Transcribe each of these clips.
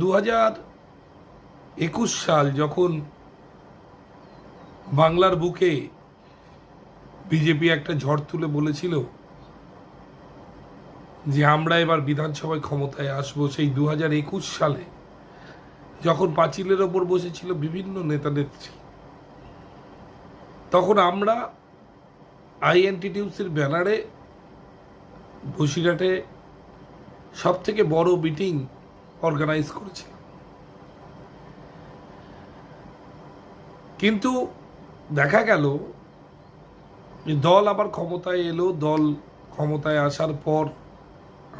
দু একুশ সাল যখন বাংলার বুকে বিজেপি একটা ঝড় তুলে বলেছিল যে আমরা এবার বিধানসভায় ক্ষমতায় আসব, সেই দু হাজার একুশ সালে যখন পাঁচিলের ওপর বসেছিল বিভিন্ন নেতা নেত্রী, তখন আমরা আইএনটিটিউসির ব্যানারে বসিরহাটে সব থেকে বড় মিটিং অর্গানাইজ করেছিলাম কিন্তু দেখা গেল দল আবার ক্ষমতায় এলো, দল ক্ষমতায় আসার পর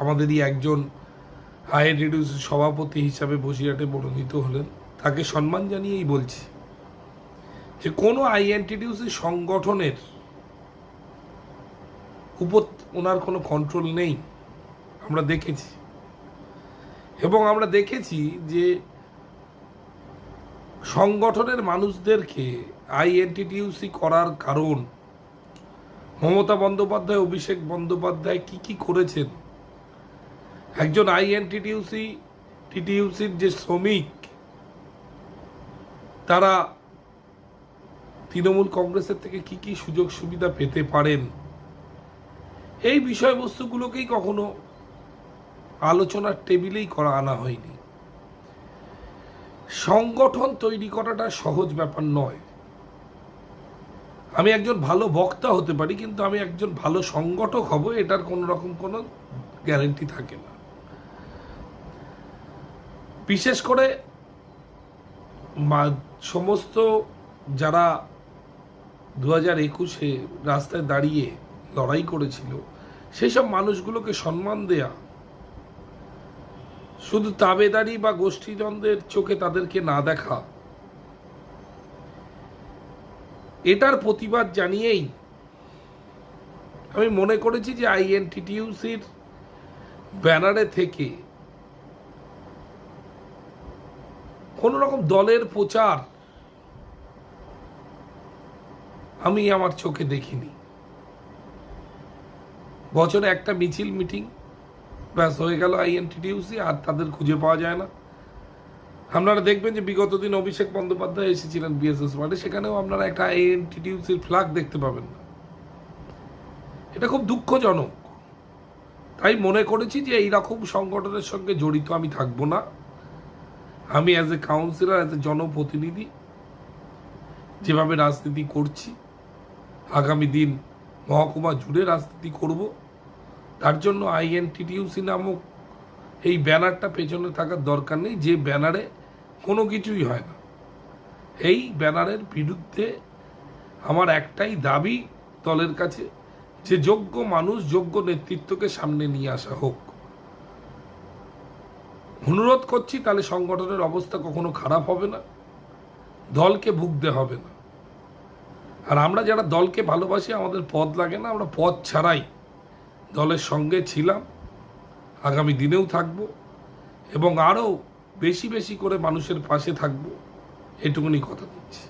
আমাদেরই একজন আইএনটিডিউস সভাপতি হিসাবে বসিরহাটে মনোনীত হলেন। তাকে সম্মান জানিয়েই বলছি যে কোনো আইএনটিডিউসি সংগঠনের উপর ওনার কোনো কন্ট্রোল নেই। আমরা দেখেছি। এবং আমরা দেখেছি যে সংগঠনের মানুষদেরকে আইএনটিটিউসি করার কারণ মমতা বন্দ্যোপাধ্যায়, অভিষেক বন্দ্যোপাধ্যায় কি কি করেছেন? একজন আইএনটিটিউসি, টিটিউসির যে শ্রমিক, তারা তৃণমূল কংগ্রেসের থেকে কি কি সুযোগ সুবিধা পেতে পারেন? এই বিষয়বস্তুগুলোকেই কখনো আলোচনার টেবিলেই করা আনা হয়নি। সংগঠন তৈরি করাটা সহজ ব্যাপার নয়। আমি একজন ভালো বক্তা হতে পারি, কিন্তু আমি একজন ভালো সংগঠক হব, এটার কোনো রকম কোনো গ্যারেন্টি থাকে না। বিশেষ করে সমস্ত যারা দু হাজার একুশে রাস্তায় দাঁড়িয়ে লড়াই করেছিল সেই সব মানুষগুলোকে সম্মান দেয়া শুধু তাবেদারি বা গোষ্ঠীদ্বন্দ্বের চোখে তাদেরকে না দেখা। এটার প্রতিবাদ জানিয়েই আমি মনে করেছি যে আইএনটিটিউসির ব্যানারে থেকে কোন রকম দলের প্রচার আমি আমার চোখে দেখিনি। বছরে একটা মিছিল মিটিং ব্যাস হয়ে গেল আইএনটিটিউসি আর তাদের খুঁজে পাওয়া যায় না। আপনারা দেখবেন যে বিগত দিন অভিষেক বন্দ্যোপাধ্যায় এসেছিলেন বিএসএস ওয়ার্ডে, সেখানেও আপনারা একটা আইএনটিটিউসির ফ্ল্যাগ দেখতে পাবেন না। এটা খুব দুঃখজনক। তাই মনে করেছি যে এইরকম সংগঠনের সঙ্গে জড়িত আমি থাকব না। আমি as a councillor as a জনপ্রতিনিধি, যেভাবে রাজনীতি করছি, আগামী দিন মহকুমা জুড়ে রাজনীতি করব। তার জন্য আইএনটিটিউসি নামক এই ব্যানারটা পেছনে থাকার দরকার নেই, যে ব্যানারে কোনো কিছুই হয় না। এই ব্যানারের বিরুদ্ধে আমার একটাই দাবি দলের কাছে, যে যোগ্য মানুষ যোগ্য নেতৃত্বকে সামনে নিয়ে আসা হোক। অনুরোধ করছি, তাহলে সংগঠনের অবস্থা কখনো খারাপ হবে না, দলকে ভুগতে হবে না। আর আমরা যারা দলকে ভালোবাসি, আমাদের পদ লাগে না, আমরা পদ ছাড়াই দলের সঙ্গে ছিলাম, আগামী দিনেও থাকব এবং আরও বেশি বেশি করে মানুষের পাশে থাকব, এটুকুনি কথা দিচ্ছি।